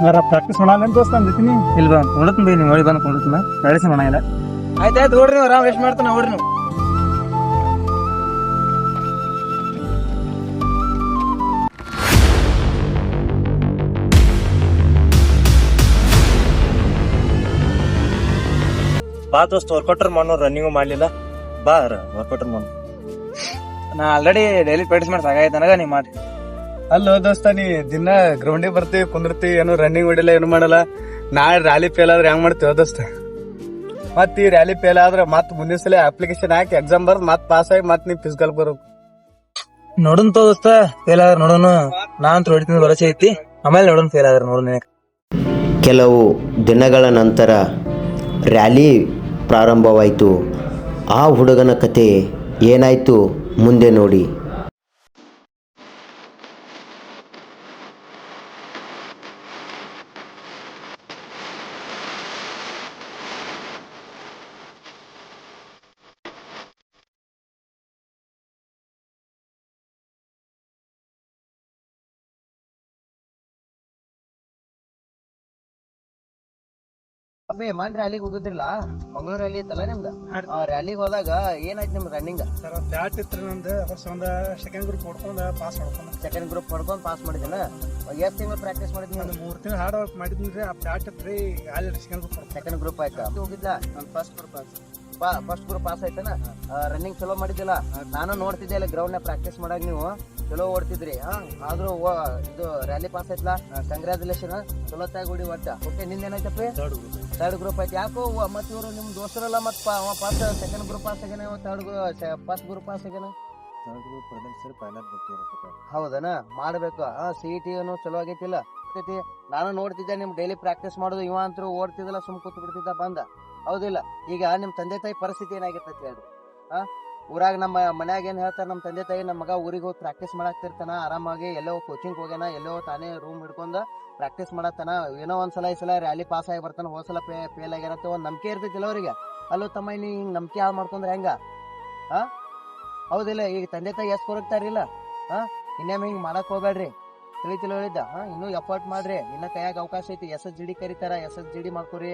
Practice ಮಾಡಲ್ಲ ದೋಸ್ತ ಅಂದಿತ್ತೀನಿ ಇಲ್ಲಿ ಬಾ ಕುಂಡತ್ನ ಬೈ ನೀವು ಹೊಳಿ ಬಂದು ಕುಂಡತ್ನ ನಡೆಸಿ ಮಾಡಂಗಿಲ್ಲ ಆಯ್ತಾಯ್ತು ಓಡ್ರಿ ನೀವು ಆರಾಮ್ ವೇಸ್ಟ್ ಮಾಡ್ತಾನೆ ಓಡ್ರಿ ನೀವು. ಬಾ ದೋಸ್ತ ವರ್ಕೌಟರ್ ಮಾಡೋ ರನ್ನಿಂಗು ಮಾಡಲಿಲ್ಲ. ಬಾ ವರ್ಕೌಟರ್ ಮಾಡು ನಾ ಆಲ್ರೆಡಿ ಡೈಲಿ ಪ್ರಾಕ್ಟೀಸ್ ಮಾಡಿ ಸಾಕಾಯ್ತು ನನಗ ನೀವು ಮಾಡಿ ಅಲ್ಲೋ ದೋಸ್ತ ನೀ ದಿನ ಗ್ರೌಂಡಿಗೆ ಬರ್ತೀವಿ ಕುಂದಿರ್ತಿ ಏನು ರನ್ನಿಂಗ್ ಹೊಡಿಲ್ಲ ಏನು ಮಾಡಲ್ಲ. ನಾಳೆ ರ್ಯಾಲಿ ಫೇಲ್ ಆದ್ರೆ ಹೆಂಗ್ ಮಾಡ್ತೀವಿ ದೋಸ್ತ. ಮತ್ತೆ ಈ ರ್ಯಾಲಿ ಫೇಲ್ ಆದ್ರೆ ಮತ್ ಮುಂದಿನ ಸಲ ಅಪ್ಲಿಕೇಶನ್ ಹಾಕಿ ಎಕ್ಸಾಮ್ ಬರ್ದ್ ಮತ್ ಪಾಸ್ ಆಗಿ ಮತ್ ನೀ ಫಿಸಿಕಲ್ ಬರ್ಬೇಕು. ನೋಡೋಣ ತೋ ದೋಸ್ತ ಫೇಲ್ ಆದ್ರೆ ನೋಡೋಣ ನಾನ್ ಅಂತ ಹೊಡಿತೀನಿ ಭರವಸೆ ಐತಿ. ಆಮೇಲೆ ನೋಡೋಣ ಫೇಲ್ ಆದ್ರೆ ನೋಡೋಣ ಕೆಲವು ದಿನಗಳ ನಂತರ ರ್ಯಾಲಿ ಪ್ರಾರಂಭವಾಯಿತು. ಆ ಹುಡುಗನ ಕತೆ ಏನಾಯಿತು ಮುಂದೆ ನೋಡಿ. ಅಬ್ಬೇ ಮನ್ ರ್ಯಾಲಿಗೆ ಹೋಗುದಿಲ್ಲ ಮಂಗಳೂರು ರ್ಯಾಲಿ ಇತ್ತಲ್ಲ ನಿಮ್ದು? ಆ ರ್ಯಾಲಿಗೆ ಹೋದಾಗ ಏನಾಯ್ತು ನಿಮ್ ರನ್ನಿಂಗ್ ಸರ್ ಬ್ಯಾಟ್ ಇತ್ತು ನಂದು. ಫಸ್ಟ್ ಒಂದ ಸೆಕೆಂಡ್ ಗ್ರೂಪ್ ಹೊಡ್ಕೊಂಡ ಪಾಸ್ ಮಾಡ್ಕೊಂಡು. ಸೆಕೆಂಡ್ ಗ್ರೂಪ್ ಹೊಡ್ಕೊಂಡು ಪಾಸ್ ಮಾಡಿದಿಲ್ಲ ಎಷ್ಟು ತಿಂಗಳು ಪ್ರಾಕ್ಟೀಸ್ ಮಾಡಿದ್ನಿ ಒಂದು ಮೂರು ತಿಂಗಳು ಹಾರ್ಡ್ ವರ್ಕ್ ಮಾಡಿದ್ರಿ ಆ ಬ್ಯಾಟ್ ರೀ ಅಲ್ಲಿ ಸೆಕೆಂಡ್ ಗ್ರೂಪ್ ಸೆಕೆಂಡ್ ಗ್ರೂಪ್ ಆಯ್ತಾ? ಹೋಗಿದ್ಲ? ನಾನು first group first group pass ಆಯ್ತನ? Running ಚಲೋ ಮಾಡಿದ್ದಿಲ್ಲ? ನಾನು ನೋಡ್ತಿದ್ದೆ ಅಲ್ಲಿ ಗ್ರೌಂಡ್ ಪ್ರಾಕ್ಟೀಸ್ ಮಾಡಾಗ ನೀವು. ಚಲೋ ಓಡ್ತಿದ್ರಿ ಹಾಂ? ಆದ್ರೂ ಇದು ರ್ಯಾಲಿ ಪಾಸ್ ಆಯ್ತಲ್ಲ? ಕಂಗ್ರಾಚುಲೇಷನ್ ಚಲೋ ತಾಗಿ ಓಡಿ ಒಟ್ಟ. ಓಕೆ ನಿಂದ ಏನಾಯ್ತಪ್ಪ? ಥರ್ಡ್ ಗ್ರೂಪ್ ಐತಿ. ಯಾಕೋ ಮತ್ತೆ ಇವರು ಮತ್ತೆ ದೋಸ್ತರೆಲ್ಲ ಅವ ಪಾಸ್ ಸೆಕೆಂಡ್ ಗ್ರೂಪ್ ಪಾಸ್ ಆಗ್ಯಾನ ಥರ್ಡ್ ಫಸ್ಟ್ ಗ್ರೂಪ್ ಪಾಸ್ ಆಗ್ಯಾನ ಹೌದನ? ಮಾಡಬೇಕು. ಹಾಂ ಸಿ ಟಿ ಏನು ಚಲೋ ಆಗೈತಿಲ್ಲ. ಆಗ್ತೈತಿ. ನಾನು ನೋಡ್ತಿದ್ದೆ ನಿಮ್ಮ ಡೈಲಿ ಪ್ರಾಕ್ಟೀಸ್ ಮಾಡೋದು. ಇವ ಅಂತರೂ ಓಡ್ತಿದ್ದಲ್ಲ ಸುಮ್ ಕೂತ್ ಬಿಡ್ತಿದ್ದ ಬಂದ. ಹೌದಿಲ್ಲ. ಈಗ ನಿಮ್ಮ ತಂದೆ ತಾಯಿ ಪರಿಸ್ಥಿತಿ ಏನಾಗಿರ್ತೈತಿ ಹೇಳ್ರಿ ಹಾ ಊರಾಗ ನಮ್ಮ ಮನ್ಯಾಗ ಏನ್ ಹೇಳ್ತಾರೆ ನಮ್ಮ ತಂದೆ ತಾಯಿ ನಮ್ಮ ಮಗ ಊರಿಗೆ ಹೋಗಿ ಪ್ರಾಕ್ಟೀಸ್ ಮಾಡಾಕ್ತಿರ್ತಾನ, ಆರಾಮಾಗಿ ಎಲ್ಲೋ ಕೋಚಿಂಗ್ ಹೋಗ್ಯಾನ, ಎಲ್ಲೋ ತಾನೇ ರೂಮ್ ಹಿಡ್ಕೊಂಡು ಪ್ರಾಕ್ಟೀಸ್ ಮಾಡತ್ತಾನ, ಏನೋ ಒಂದ್ಸಲ ಈ ಸಲ ರ್ಯಾಲಿ ಪಾಸ್ ಆಗಿ ಬರ್ತಾನ ಹೋದ್ಸಲ ಪೇ ಫೇಲ್ ಆಗ್ಯಾನಂತ ಒಂದು ನಂಬಿಕೆ ಇರ್ತೈತಿಲ್ಲ ಅವರಿಗೆ. ಅಲ್ಲೋ ತಮ್ಮ ನೀ ಹಿಂಗೆ ನಂಬಿಕೆ ಹಾಳು ಮಾಡ್ಕೊಂಡ್ರೆ ಹೆಂಗ? ಹಾ ಹೌದಿಲ್ಲ, ಈಗ ತಂದೆ ತಾಯಿ ಎಷ್ಟ್ ಕೊರಗ್ತಾರಿಲ್ಲ ಹಾ ಇನ್ನೇಮ್ ಹಿಂಗ್ ಮಾಡಕ್ ಹೋಗ್ಬೇಡ್ರಿ. ತಿಳಿತಿಲ್ಲ ಹೇಳಿದ್ದ? ಹಾ ಇನ್ನೂ ಎಫರ್ಟ್ ಮಾಡ್ರಿ. ಇನ್ನ ಕೈಯಾಗ ಅವಕಾಶ ಐತಿ. ಎಸ್ ಎಸ್ ಜಿ ಡಿ ಕರಿತಾರ ಎಸ್ ಎಸ್ ಜಿ ಡಿ ಮಾಡ್ಕೊರಿ.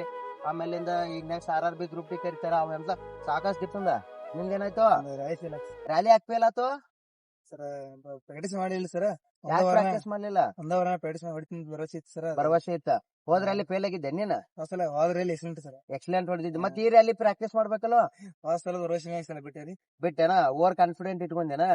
ಆಮೇಲಿಂದ ಈಗ next R R B group D ಕರಿತಾರ, ಅವೆಲ್ಲ ಸಾಕಷ್ಟು ಇತ್ತಂದ ನಿಮ್ದೇನಾಯ್ತು ರ್ಯಾಲಿ ಯಾಕೆ ಫೇಲ್ ಆತು? ಸರ್ ಪ್ರಾಕ್ಟೀಸ್ ಮಾಡಿಲ್ಲ ಸರ್ ಯಾಕೆ ಪ್ರಾಕ್ಟೀಸ್ ಮಾಡ್ಲಿಲ್ಲ? ಒಂದವರ ಪ್ರಾಕ್ಟೀಸ್ ಮಾಡಿ ಹೊಡಿತೀನಿ ಭರವಸೆ ಇತ್ತು ಸರ್ ಭರವಸೆ ಇತ್ತ? ಹೋದ್ರ ರ್ಯಾಲಿ ಫೇಲ್ ಆಗಿದ್ದೆ ನೀನ್? ಸಲ ಹೋದ್ರಲ್ಲಿ ಎಕ್ಸಲೆಂಟ್ ಸರ್ ಎಕ್ಸಲೆಂಟ್ ಹೊಡೆದಿದ್ದು. ಮತ್ತೆ ಈ ರ್ಯಾಲಿ ಪ್ರಾಕ್ಟೀಸ್ ಮಾಡ್ಬೇಕಲ್ಲ? ಹೋದ ಸಲ ಭರವಸೆ ಸಲ ಬಿಟ್ಟೇರಿ ಬಿಟ್ಟೆನಾ? ಓವರ್ ಕಾನ್ಫಿಡೆಂಟ್ ಇಟ್ಕೊಂಡೇನ?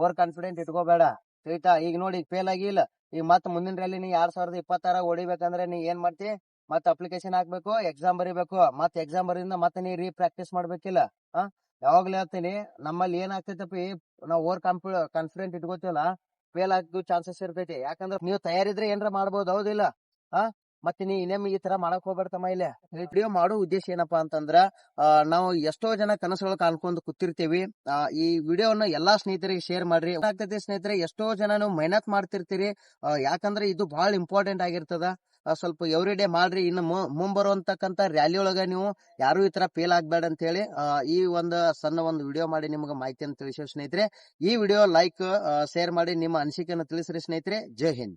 ಓವರ್ ಕಾನ್ಫಿಡೆಂಟ್ ಇಟ್ಕೋಬೇಡ. ಸೈತಾ ಈಗ ನೋಡಿ ಈಗ ಫೇಲ್ ಆಗಿಲ್ಲ ಈಗ ಮತ್ತ ಮುಂದಿನ ರ್ಯಾಲಿ ನೀ ಎರಡ್ ಸಾವಿರದ ಇಪ್ಪತ್ತಾರ ಹೊಡಿಬೇಕಂದ್ರೆ ನೀ ಏನ್ ಮಾಡ್ತಿ? ಮತ್ತ ಅಪ್ಲಿಕೇಶನ್ ಹಾಕ್ಬೇಕು ಎಕ್ಸಾಮ್ ಬರೀಬೇಕು. ಮತ್ತೆ ಎಕ್ಸಾಮ್ ಬರೀದಿಂದ ಮತ್ತೆ ನೀ ರೀ ಪ್ರಾಕ್ಟೀಸ್ ಮಾಡ್ಬೇಕಿಲ್ಲ. ಹಾ? ಯಾವಾಗ್ಲೂ ಹೇಳ್ತೀನಿ, ನಮ್ಮಲ್ಲಿ ಏನ್ ಆಗ್ತೈತಪ್ಪಿ ನಾವು ಓವರ್ ಕಾನ್ಫಿ ಕಾನ್ಫಿಡೆಂಟ್ ಇಟ್ಕೋತೀವಲ್ಲ ಫೇಲ್ ಆಗೋ ಚಾನ್ಸಸ್ ಇರ್ತೈತಿ. ಯಾಕಂದ್ರೆ ನೀವು ತಯಾರಿದ್ರೆ ಏನಾರ ಮಾಡ್ಬೋದು, ಹೌದಿಲ್ಲ? ಹಾ ಮತ್ತೆ ನೀ ಇನ್ನೊಮ್ಮೆ ಈ ತರ ಮಾಡಕ್ ಹೋಗ್ಬೇಡ್ತಮ್ಮ ಇಲ್ಲ. ವಿಡಿಯೋ ಮಾಡೋ ಉದ್ದೇಶ ಏನಪ್ಪಾ ಅಂತಂದ್ರ ನಾವು ಎಷ್ಟೋ ಜನ ಕನಸುಗಳು ಕಾಣ್ಕೊಂಡು ಕೂತಿರ್ತೀವಿ. ಈ ವಿಡಿಯೋನ ಎಲ್ಲಾ ಸ್ನೇಹಿತರಿಗೆ ಶೇರ್ ಮಾಡ್ರಿ. ಆಗ್ತೈತಿ ಸ್ನೇಹಿತರೆ, ಎಷ್ಟೋ ಜನ ನೀವು ಮೆಹನತ್ ಮಾಡ್ತಿರ್ತೀರಿ ಯಾಕಂದ್ರೆ ಇದು ಬಹಳ ಇಂಪಾರ್ಟೆಂಟ್ ಆಗಿರ್ತದ. ಸ್ವಲ್ಪ ಎವ್ರಿ ಡೇ ಮಾಡ್ರಿ. ಇನ್ನು ಮುಂಬರುವಂತಕ್ಕಂತ ರ್ಯಾಲಿ ಒಳಗ ನೀವು ಯಾರು ಈ ತರ ಫೇಲ್ ಆಗ್ಬೇಡ ಅಂತ ಹೇಳಿ ಈ ಒಂದು ಸಣ್ಣ ಒಂದು ವಿಡಿಯೋ ಮಾಡಿ ನಿಮ್ಗೆ ಮಾಹಿತಿಯನ್ನು ತಿಳಿಸೋ ಸ್ನೇಹಿತರೆ, ಈ ವಿಡಿಯೋ ಲೈಕ್ ಶೇರ್ ಮಾಡಿ ನಿಮ್ಮ ಅನಿಸಿಕೆಯನ್ನು ತಿಳಿಸ್ರಿ ಸ್ನೇಹಿತರೆ. ಜೈ ಹಿಂದ್.